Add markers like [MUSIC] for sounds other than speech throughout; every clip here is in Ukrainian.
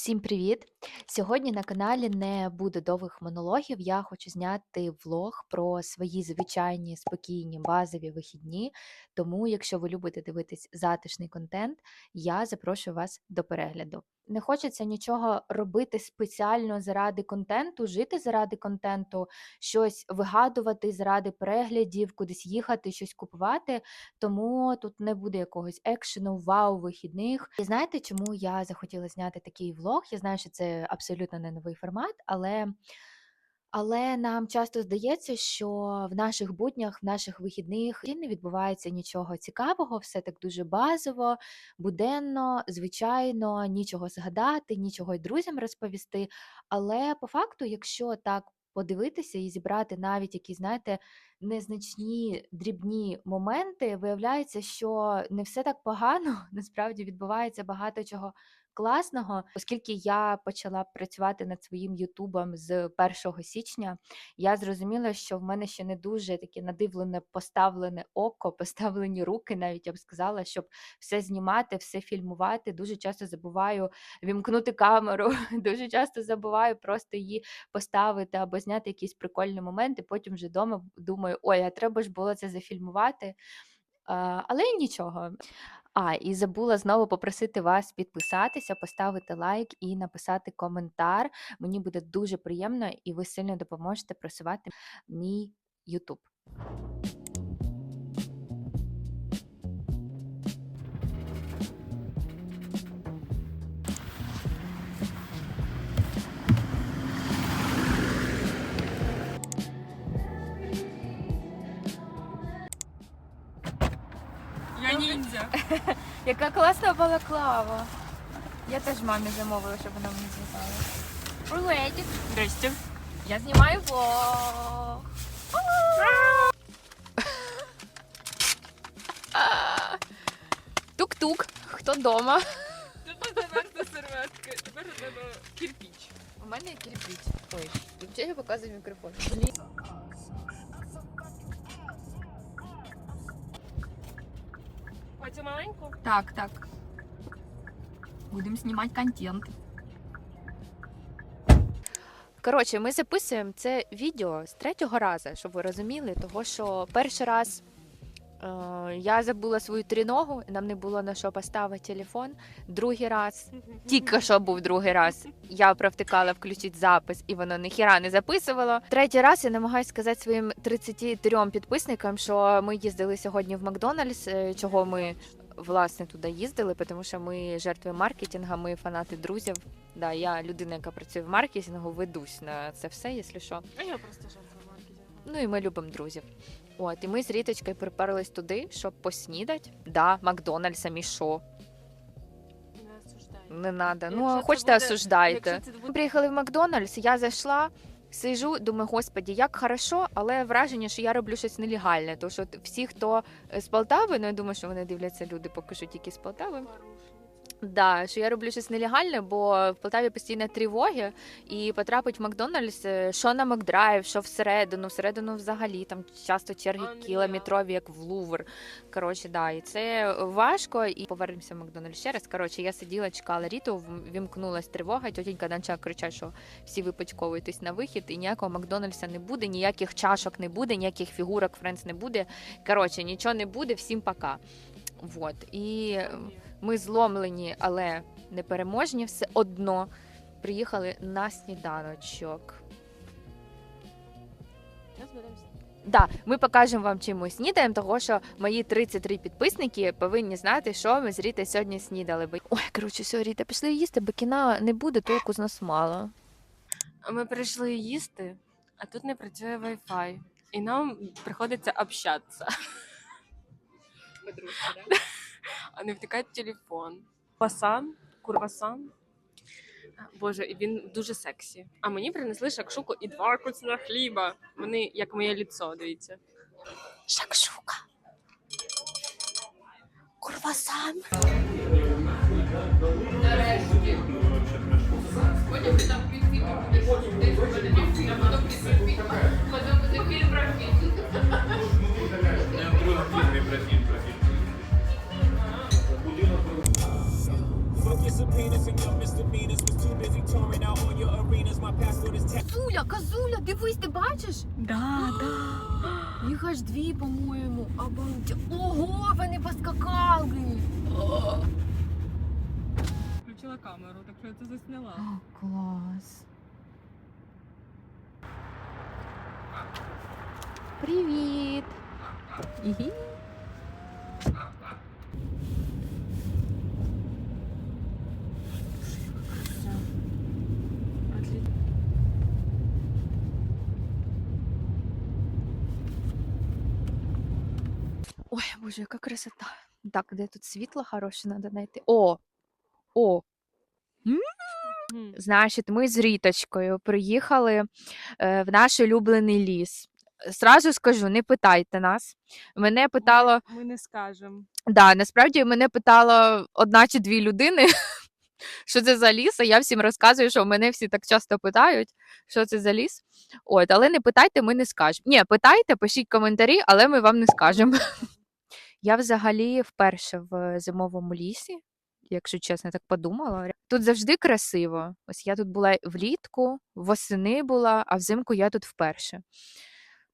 Всім привіт! Сьогодні на каналі не буде довгих монологів. Я хочу зняти влог про свої звичайні спокійні базові вихідні. Тому, якщо ви любите дивитись затишний контент, я запрошую вас до перегляду. Не хочеться нічого робити спеціально заради контенту, жити заради контенту, щось вигадувати заради переглядів, кудись їхати, щось купувати. Тому тут не буде якогось екшену, вау, вихідних. І знаєте, чому я захотіла зняти такий влог? Я знаю, що це абсолютно не новий формат, але. Але нам часто здається, що в наших буднях, в наших вихідних і не відбувається нічого цікавого, все так дуже базово, буденно, звичайно, нічого згадати, нічого й друзям розповісти. Але по факту, якщо так подивитися і зібрати навіть якісь, знаєте, незначні дрібні моменти, виявляється, що не все так погано. [LAUGHS] Насправді відбувається багато чого класного. Оскільки я почала працювати над своїм Ютубом з 1 січня, я зрозуміла, що в мене ще не дуже таке надивлене поставлене око, [LAUGHS] поставлені руки, навіть я б сказала, щоб все знімати, все фільмувати. Дуже часто забуваю вімкнути камеру, [LAUGHS] дуже часто забуваю просто її поставити або зняти якісь прикольні моменти. Потім вже вдома думаю, ой, а треба ж було це зафільмувати. Але нічого. А, і забула знову попросити вас підписатися, поставити лайк і написати коментар. Мені буде дуже приємно, і ви сильно допоможете просувати мій YouTube. [LAUGHS] Яка класна балаклава. Я теж мамі замовила, щоб вона мені зв'язала. Привіт! Здрасте. Я знімаю влог. [LAUGHS] Тук-тук. Хто дома? Тепер заверта серветки. Тепер треба кирпіч. У мене кирпич. Ой, взагалі я показую мікрофон. Так, так. Будемо знімати контент. Коротше, ми записуємо це відео з третього разу, щоб ви розуміли, того що перший раз е, я забула свою триногу, нам не було на що поставити телефон. Другий раз, тільки що був другий раз, я провтикала включити запис, і воно ніхіра не записувало. Третій раз я намагаюся сказати своїм 33 підписникам, що ми їздили сьогодні в Макдональдс, е, чого ми власне туди їздили, тому що ми жертви маркетингу, ми фанати друзів. Да, я людина, яка працює в маркетингу, ведусь на це все, якщо що. А я просто жертва маркетингу. Ну і ми любимо друзів. От, і ми з Ріточкою приперлись туди, щоб поснідати. Да, Макдональдсом і що? Не. Треба. Ну, хочете, буде- осуждайте. Якщо це Ми приїхали в Макдональдс, я зайшла, сижу, думаю, господі, як хорошо, але враження, що я роблю щось нелегальне. Тому що всі, хто з Полтави, ну я думаю, що вони дивляться люди, поки що тільки з Полтави. Да, що я роблю щось нелегальне, бо в Полтаві постійно тривоги, і потрапить в Макдональдс, е, що на Макдрайв, що всередину, всередину взагалі там часто черги кілометрові, як в Лувр. Коротше, да, і це важко. І повернемося в Макдональдс ще раз. Коротше, я сиділа, чекала Ріту, вімкнулась тривога. Тітенька почала кричати, що всі випадьковуєтесь на вихід, і ніякого Макдональдса не буде, ніяких чашок не буде, ніяких фігурок Френдс не буде. Коротше, нічого не буде, всім пока. Вот. І ми зломлені, але непереможні все одно приїхали на сніданочок. Да, ми покажемо вам, чим ми снідаємо, того що мої 33 підписники повинні знати, що ми з Рітою сьогодні снідали. Бо- Ой, коротше, все, Ріта, пішли їсти, бо кіна не буде, толку з нас мало. Ми прийшли їсти, а тут не працює Wi-Fi. І нам приходиться общатися. [LAUGHS] А не втикати в телефон. Пасан, курвасан. Боже, і він дуже сексі. А мені принесли шакшуку і два куцна хліба. Вони як моє ліцо, дивіться. Шакшука. Курвасан. Я Козуля, козуля, дивись, ти бачиш? Да, да. Їх аж дві, по-моєму. Обалдеть. Ого, вони поскакали. Включила камеру, так що я це засняла. О, клас. Привіт. Ігі. Ой, боже, яка красота. Так, де тут світло хороше треба знайти? О! О! Значить, ми з Ріточкою приїхали е, в наш улюблений ліс. Зразу скажу, не питайте нас. Мене питало, Ми не скажемо. да, насправді мене питало одна чи дві людини, [LAUGHS] що це за ліс, а я всім розказую, що мене всі так часто питають, що це за ліс. От, але не питайте, ми не скажемо. Ні, питайте, пишіть коментарі, але ми вам не скажемо. [LAUGHS] Я взагалі вперше в зимовому лісі, якщо чесно, так подумала. Тут завжди красиво. Ось я тут була влітку, восени була, а взимку я тут вперше.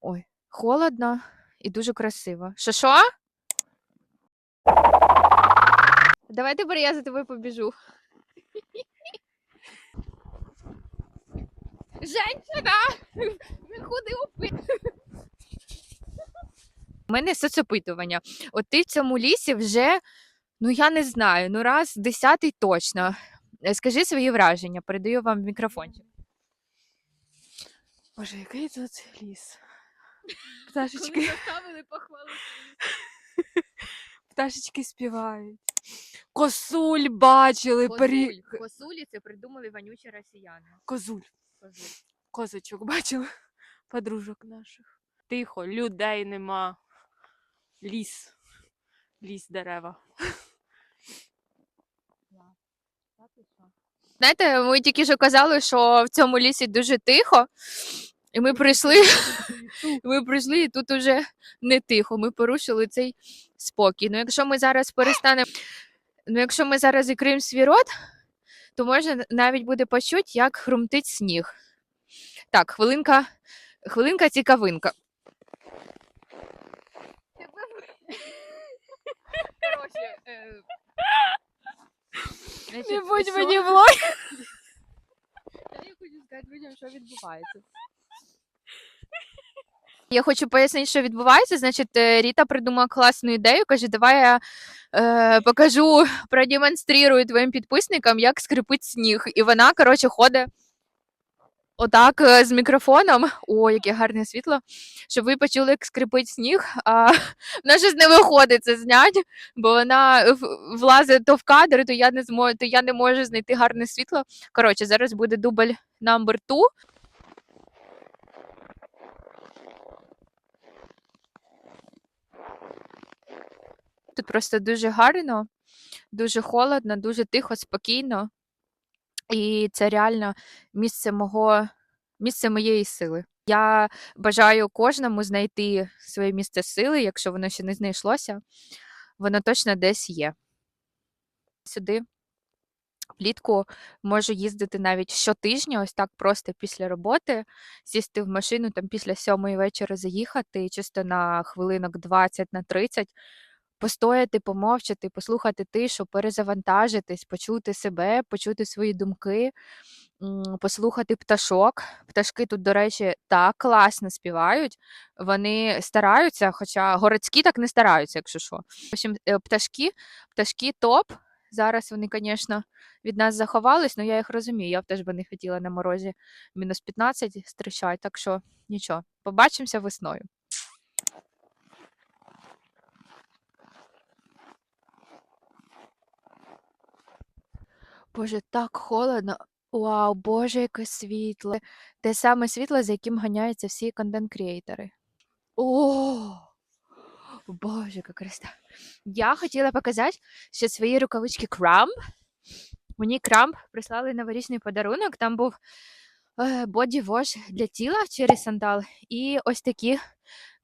Ой, холодно і дуже красиво. Що що? Давай тепер я за тобою побіжу. Женщина! Куди упи? У мене соцопитування. От ти в цьому лісі вже, ну я не знаю, ну раз десятий точно. Е, Скажи свої враження, передаю вам мікрофончик. Боже, який тут ліс. [LAUGHS] Пташечки, заставили похвалити. [LAUGHS] пташечки співають. Косуль бачили, пері... Косуль. Косулі це придумали вонючі росіяни. Козуль. Козуль. Козочок бачили, подружок наших. Тихо, людей нема. Ліс. Ліс дерева. Знаєте, ми тільки що казали, що в цьому лісі дуже тихо, і ми прийшли, ми прийшли, і тут уже не тихо. Ми порушили цей спокій. Ну, якщо ми зараз перестанемо, ну, якщо ми зараз закриємо свій рот, то можна навіть буде почути, як хрумтить сніг. Так, хвилинка, хвилинка цікавинка. Короче, е, значить, Не будь що- мені в лоб. я хочу сказати людям, що відбувається. Я хочу пояснити, що відбувається. Значить, е, Ріта придумала класну ідею. Каже, давай я е, покажу, продемонструю твоїм підписникам, як скрипить сніг. І вона, коротше, ходить отак е, з мікрофоном. О, яке гарне світло. Щоб ви почули, як скрипить сніг. А [LAUGHS] вона щось не виходить це зняти, бо вона влазить то в кадр, то я не зможу, то я не можу знайти гарне світло. Коротше, зараз буде дубль number two. Тут просто дуже гарно, дуже холодно, дуже тихо, спокійно. І це реально місце мого, місце моєї сили. Я бажаю кожному знайти своє місце сили, якщо воно ще не знайшлося, воно точно десь є. Сюди влітку можу їздити навіть щотижня, ось так просто після роботи, сісти в машину там після сьомої вечора заїхати, чисто на хвилинок 20 на 30, постояти, помовчати, послухати тишу, перезавантажитись, почути себе, почути свої думки, послухати пташок. Пташки тут, до речі, так класно співають. Вони стараються, хоча городські так не стараються, якщо що. В общем, е, пташки, пташки топ. Зараз вони, звісно, від нас заховались, але я їх розумію. Я б теж би не хотіла на морозі мінус 15 зустрічати, так що нічого, побачимося весною. Боже, так холодно. Вау, Боже, яке світло. Те саме світло, за яким ганяються всі контент-крієйтори. О, Боже, яка красота. Я хотіла показати ще свої рукавички Крамп. Мені Крамп прислали новорічний подарунок. Там був е, боді-вош для тіла через сандал. І ось такі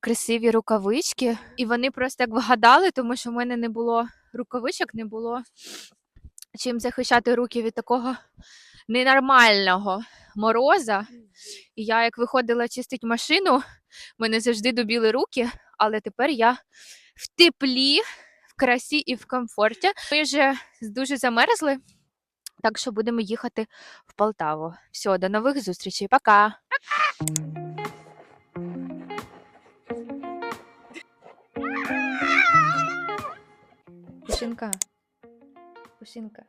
красиві рукавички. І вони просто так вгадали, тому що в мене не було рукавичок, не було чим захищати руки від такого ненормального мороза. І я, як виходила чистити машину, мене завжди добіли руки, але тепер я в теплі, в красі і в комфорті. Ми вже дуже замерзли, так що будемо їхати в Полтаву. Все, до нових зустрічей. Пока! Пушинка. Пушинка.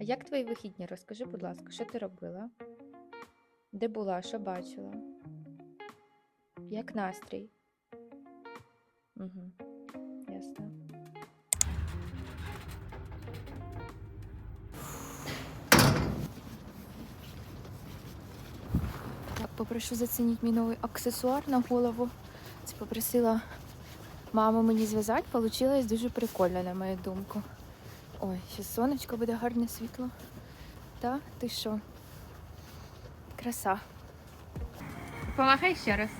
А як твої вихідні? Розкажи, будь ласка, що ти робила? Де була, що бачила? Як настрій? Угу. Ясно. Так, попрошу зацінити мій новий аксесуар на голову. Це попросила маму мені зв'язати. Получилось дуже прикольно, на мою думку. Ой, зараз сонечко буде гарне світло. Та, ти що? Краса. Помахай ще раз.